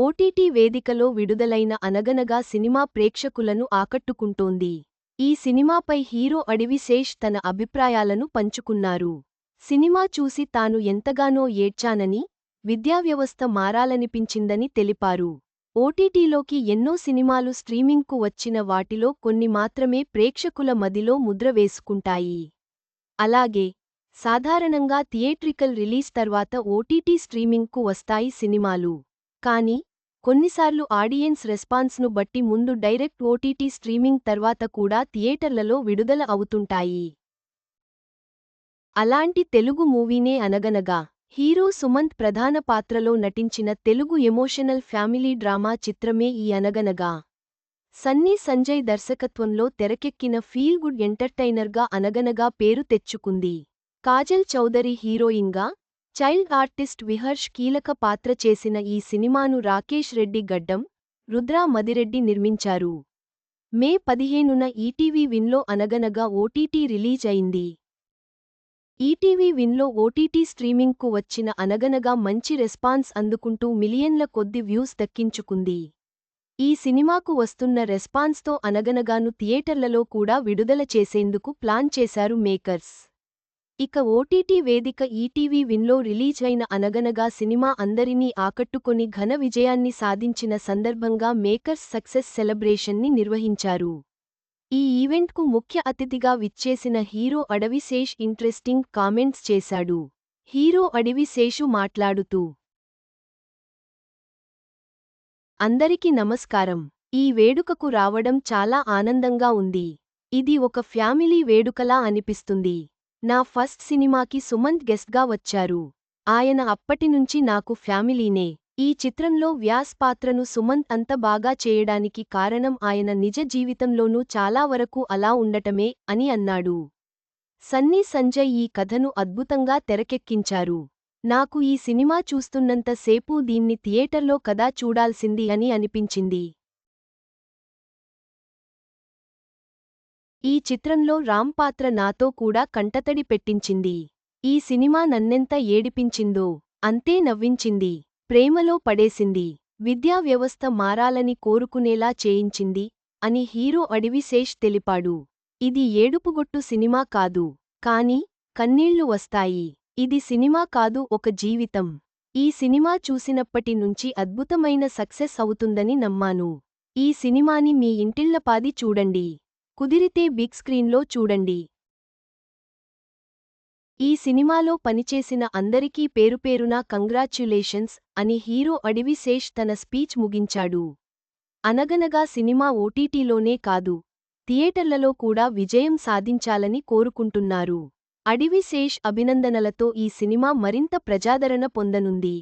OTT వేదికలో విడుదలైన అనగనగా సినిమా ప్రేక్షకులను ఆకట్టుకుంటోంది. ఈ సినిమాపై హీరో అడివిశేష్ తన అభిప్రాయాలను పంచుకున్నారు. సినిమా చూసి తాను ఎంతగానో ఏడ్చానని విద్యావ్యవస్థ మారాలనిపించిందని తెలిపారు. ఓటీటీలోకి ఎన్నో సినిమాలు స్ట్రీమింగ్కు వచ్చిన వాటిలో కొన్ని మాత్రమే ప్రేక్షకుల మదిలో ముద్ర వేసుకుంటాయి. అలాగే సాధారణంగా థియేట్రికల్ రిలీజ్ తర్వాత ఓటీటీ స్ట్రీమింగ్కు వస్తాయి సినిమాలు. కానీ కొన్నిసార్లు ఆడియన్స్ రెస్పాన్స్ను బట్టి ముందు డైరెక్ట్ ఓటీటీ స్ట్రీమింగ్ తర్వాత కూడా థియేటర్లలో విడుదల అవుతుంటాయి. అలాంటి తెలుగు మూవీనే అనగనగా హీరో సుమంత్ ప్రధాన పాత్రలో నటించిన తెలుగు ఎమోషనల్ ఫ్యామిలీ డ్రామా చిత్రమే ఈ అనగనగా. సన్నీ సంజయ్ దర్శకత్వంలో తెరకెక్కిన ఫీల్ గుడ్ ఎంటర్టైనర్గా అనగనగా పేరు తెచ్చుకుంది. కాజల్ చౌదరి హీరోయిన్గా చైల్డ్ ఆర్టిస్ట్ విహర్ష్ కీలక పాత్ర చేసిన ఈ సినిమాను రాకేష్ రెడ్డి గడ్డం రుద్రా మదిరెడ్డి నిర్మించారు. మే పదిహేనున ఈటీవీ విన్లో అనగనగా ఓటీటీ రిలీజ్ అయింది. ఈటీవీ విన్లో ఓటీటీ స్ట్రీమింగ్కు వచ్చిన అనగనగా మంచి రెస్పాన్స్ అందుకుంటూ మిలియన్ల కొద్ది వ్యూస్ దక్కించుకుంది. ఈ సినిమాకు వస్తున్న రెస్పాన్స్తో అనగనగాను థియేటర్లలో కూడా విడుదల చేసేందుకు ప్లాన్ చేశారు మేకర్స్. ఇక ఓటీటీ వేదిక ఈటీవీ విన్లో రిలీజ్ అయిన అనగనగా సినిమా అందరినీ ఆకట్టుకొని ఘన విజయాన్ని సాధించిన సందర్భంగా మేకర్స్ సక్సెస్ సెలబ్రేషన్ని నిర్వహించారు. ఈ ఈవెంట్కు ముఖ్య అతిథిగా విచ్చేసిన హీరో అడవిశేష్ ఇంట్రెస్టింగ్ కామెంట్స్ చేశాడు. హీరో అడవిశేషు మాట్లాడుతూ అందరికీ నమస్కారం. ఈ వేడుకకు రావడం చాలా ఆనందంగా ఉంది. ఇది ఒక ఫ్యామిలీ వేడుకలా అనిపిస్తుంది. నా ఫస్ట్ సినిమాకి సుమంత్ గెస్ట్గా వచ్చారు. ఆయన అప్పటినుంచి నాకు ఫ్యామిలీనే. ఈ చిత్రంలో వ్యాస్ పాత్రను సుమంత్ అంత బాగా చేయడానికి కారణం ఆయన నిజ జీవితంలోనూ చాలా వరకు అలా ఉండటమే అని అన్నాడు. సన్నీ సంజయ్ ఈ కథను అద్భుతంగా తెరకెక్కించారు. నాకు ఈ సినిమా చూస్తున్నంత సేపు దీన్ని థియేటర్లో కదా చూడాల్సింది అని అనిపించింది. ఈ చిత్రంలో రామ్ పాత్ర నాతో కూడా కంటతడి పెట్టించింది. ఈ సినిమా నన్నెంత ఏడిపించిందో అంతే నవ్వించింది ప్రేమలో పడేసింది విద్యా వ్యవస్థ మారాలని కోరుకునేలా చేయించింది అని హీరో అడివిశేష్ తెలిపాడు. ఇది ఏడుపుగొట్టు సినిమా కాదు కాని కన్నీళ్ళు వస్తాయి. ఇది సినిమా కాదు ఒక జీవితం. ఈ సినిమా చూసినప్పటి నుంచి అద్భుతమైన సక్సెస్ అవుతుందని నమ్మాను. ఈ సినిమాని మీ ఇంటిళ్ళపాది చూడండి. కుదిరితే బిగ్ స్క్రీన్లో చూడండి. ఈ సినిమాలో పనిచేసిన అందరికీ పేరుపేరునా కంగ్రాచ్యులేషన్స్ అని హీరో అడివిశేష్ తన స్పీచ్ ముగించాడు. అనగనగా సినిమా ఓటీటీలోనే కాదు థియేటర్లలో కూడా విజయం సాధించాలని కోరుకుంటున్నారు. అడివిశేష్ అభినందనలతో ఈ సినిమా మరింత ప్రజాదరణ పొందనుంది.